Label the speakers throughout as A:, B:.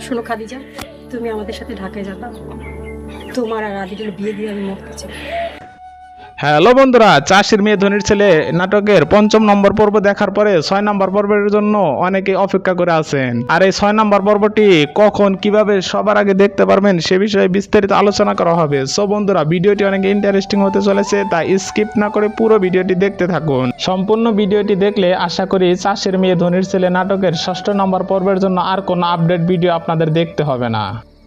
A: শোনো খাদিজা, তুমি আমাদের সাথে ঢাকায় যাবা। তোমার আর আদিলের বিয়ে দিয়ে আমি মরতে চাই।
B: হ্যালো বন্ধুরা, চাষির মেয়ে ধনির ছেলে নাটকের পঞ্চম নম্বর পর্ব দেখার পরে ছয় নম্বর পর্বের জন্য অনেকে অপেক্ষা করে আছেন। আর এই ছয় নম্বর পর্বটি কখন, কীভাবে সবার আগে দেখতে পারবেন সে বিষয়ে বিস্তারিত আলোচনা করা হবে। সো বন্ধুরা, ভিডিওটি অনেক ইন্টারেস্টিং হতে চলেছে, তাই স্কিপ না করে পুরো ভিডিওটি দেখতে থাকুন। সম্পূর্ণ ভিডিওটি দেখলে আশা করি চাষির মেয়ে ধনির ছেলে নাটকের ষষ্ঠ নম্বর পর্বের জন্য আর কোনো আপডেট ভিডিও আপনাদের দেখতে হবে না।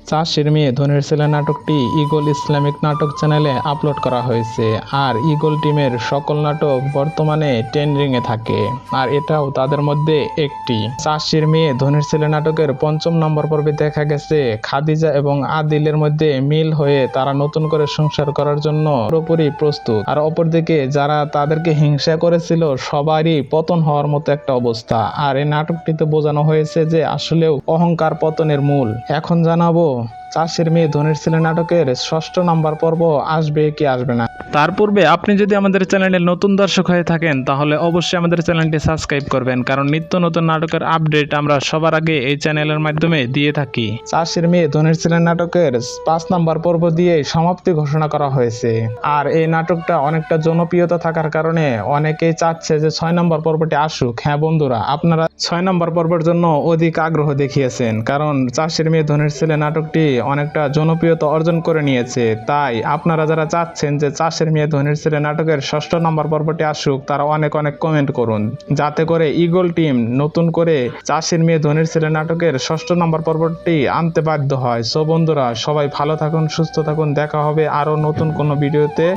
B: চাষির মেয়ে ধনির ছেলে নাটকটি ইগল ইসলামিক নাটক চ্যানেলে আপলোড করা হয়েছে, আর ইগল টিমের সকল নাটক বর্তমানে ট্রেন্ডিংয়ে থাকে, আর এটাও তাদের মধ্যে একটি। চাষির মেয়ে ধনির ছেলে নাটকের পঞ্চম নম্বর পর্বে দেখা গেছে, খাদিজা এবং আদিলের মধ্যে মিল হয়ে তারা নতুন করে সংসার করার জন্য পুরোপুরি প্রস্তুত। আর অপরদিকে যারা তাদেরকে হিংসা করেছিল, সবারই পতন হওয়ার মতো একটা অবস্থা। আর এই নাটকটিতে বোঝানো হয়েছে যে আসলেও অহংকার পতনের মূল। এখন জানাব চাষের মেয়ে ধনির ছেলে নাটকের ষষ্ঠ নাম্বার পর্ব আসবে কি আসবে না? তার পূর্বে আপনি যদি আমাদের চ্যানেলের নতুন দর্শক হয়ে থাকেন তাহলে অবশ্যই আমাদের চ্যানেলটি সাবস্ক্রাইব করবেন কারণ নিত্য নতুন নাটকের আপডেট আমরা সবার আগে এই চ্যানেলের মাধ্যমে দিয়ে থাকি। চাষের মেয়ে ধনির ছেলে নাটকের পাঁচ নাম্বার পর্ব দিয়ে সমাপ্তি ঘোষণা করা হয়েছে। আর এই নাটকটা অনেকটা জনপ্রিয়তা থাকার কারণে অনেকেই চাচ্ছে যে ছয় নম্বর পর্বটি আসুক। হ্যাঁ বন্ধুরা আপনারা ছয় নম্বর পর্বের জন্য অধিক আগ্রহ দেখিয়েছেন, কারণ চাষের মেয়ে ধনির ছেলে নাটকটি অনেকটা জনপ্রিয়তা অর্জন করে নিয়েছে। তাই আপনারা যারা চাচ্ছেন যে চাষের মেয়ে ধনির ছেলে নাটকের ষষ্ঠ নম্বর পর্বটি আসুক, তারা অনেক অনেক কমেন্ট করুন। যাতে করে ইগল টিম নতুন করে চাষের মেয়ে ধনির ছেলে নাটকের ষষ্ঠ নম্বর পর্বটি আনতে বাধ্য হয়। সো বন্ধুরা, সবাই ভালো থাকুন, সুস্থ থাকুন। দেখা হবে আরও নতুন কোনো ভিডিওতে।